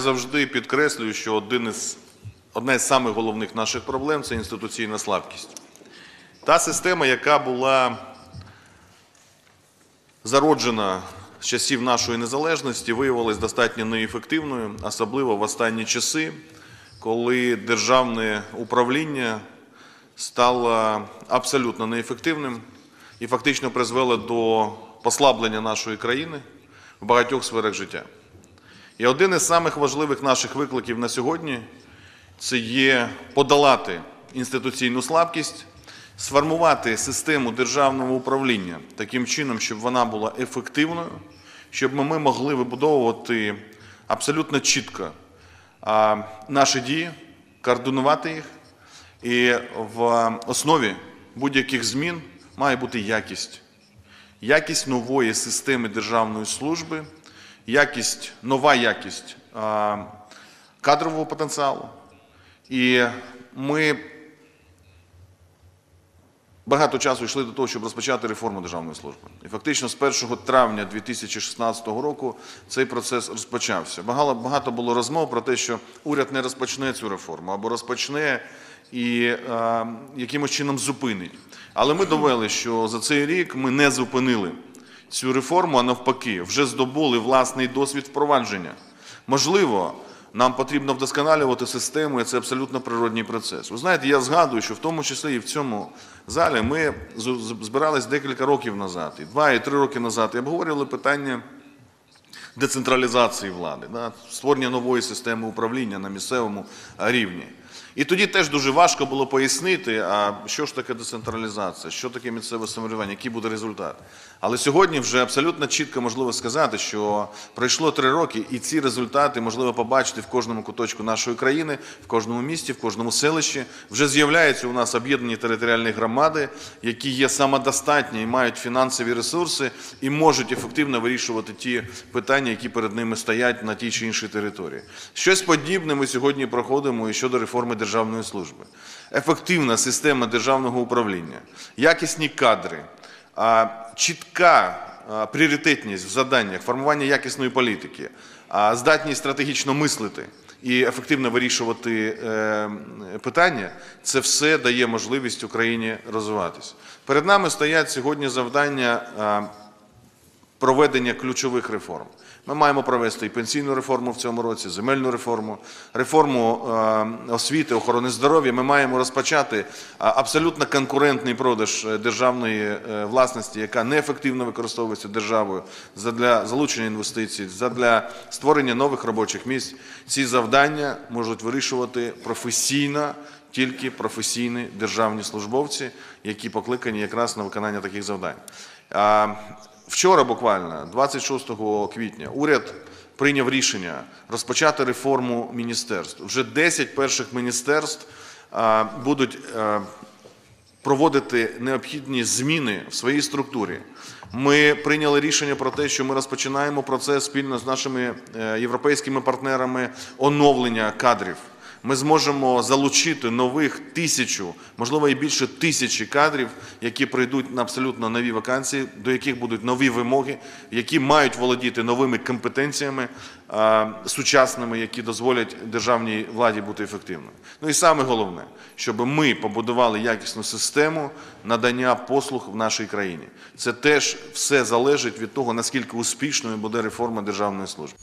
завжди підкреслюю, що один із, одна із самих головних наших проблем це інституційна слабкість. Та система, яка була зароджена з часів нашої незалежності, виявилась достатньо неефективною, особливо в останні часи, коли державне управління стало абсолютно неефективним і фактично призвело до послаблення нашої країни в багатьох сферах життя. І один із самих важливих наших викликів на сьогодні це є подолати інституційну слабкість, сформувати систему державного управління таким чином, щоб вона була ефективною, щоб ми могли вибудовувати абсолютно чітко наші дії, координувати їх. І в основі будь-яких змін має бути якість. Якість нової системи державної служби, якість, нова якість кадрового потенціалу. І ми багато часу йшли до того, щоб розпочати реформу державної служби. І фактично з 1 травня 2016 року цей процес розпочався. Багато, багато було розмов про те, що уряд не розпочне цю реформу або розпочне і е, якимось чином зупинить. Але ми довели, що за цей рік ми не зупинили цю реформу, а навпаки, вже здобули власний досвід впровадження. Можливо, нам потрібно вдосконалювати систему, і це абсолютно природній процес. Ви знаєте, я згадую, що в тому числі і в цьому залі ми збирались декілька років назад, і два, і три роки назад, і обговорювали питання децентралізації влади, створення нової системи управління на місцевому рівні. І тоді теж дуже важко було пояснити, а що ж таке децентралізація, що таке місцеве самоврядування, який буде результат. Але сьогодні вже абсолютно чітко можливо сказати, що пройшло три роки, і ці результати можливо побачити в кожному куточку нашої країни, в кожному місті, в кожному селищі. Вже з'являються у нас об'єднані територіальні громади, які є самодостатні і мають фінансові ресурси і можуть ефективно вирішувати ті питання, які перед ними стоять на тій чи іншій території. Щось подібне ми сьогодні проходимо і щодо реформи державної служби. Ефективна система державного управління, якісні кадри, чітка пріоритетність в заданнях, формування якісної політики, здатність стратегічно мислити і ефективно вирішувати е, питання, це все дає можливість Україні розвиватися. Перед нами стоять сьогодні завдання проведення ключових реформ. Ми маємо провести і пенсійну реформу в цьому році, земельну реформу, реформу е, освіти, охорони здоров'я. Ми маємо розпочати е, абсолютно конкурентний продаж е, державної власності, яка неефективно використовується державою для залучення інвестицій, для створення нових робочих місць. Ці завдання можуть вирішувати професійно тільки професійні державні службовці, які покликані якраз на виконання таких завдань. Вчора, буквально, 26 квітня, уряд прийняв рішення розпочати реформу міністерств. Вже 10 перших міністерств будуть проводити необхідні зміни в своїй структурі. Ми прийняли рішення про те, що ми розпочинаємо процес спільно з нашими е, європейськими партнерами оновлення кадрів. Ми зможемо залучити нових тисячу, можливо, і більше тисячі кадрів, які прийдуть на абсолютно нові вакансії, до яких будуть нові вимоги, які мають володіти новими компетенціями сучасними, які дозволять державній владі бути ефективною. Ну і саме головне, щоб ми побудували якісну систему надання послуг в нашій країні. Це теж все залежить від того, наскільки успішною буде реформа державної служби.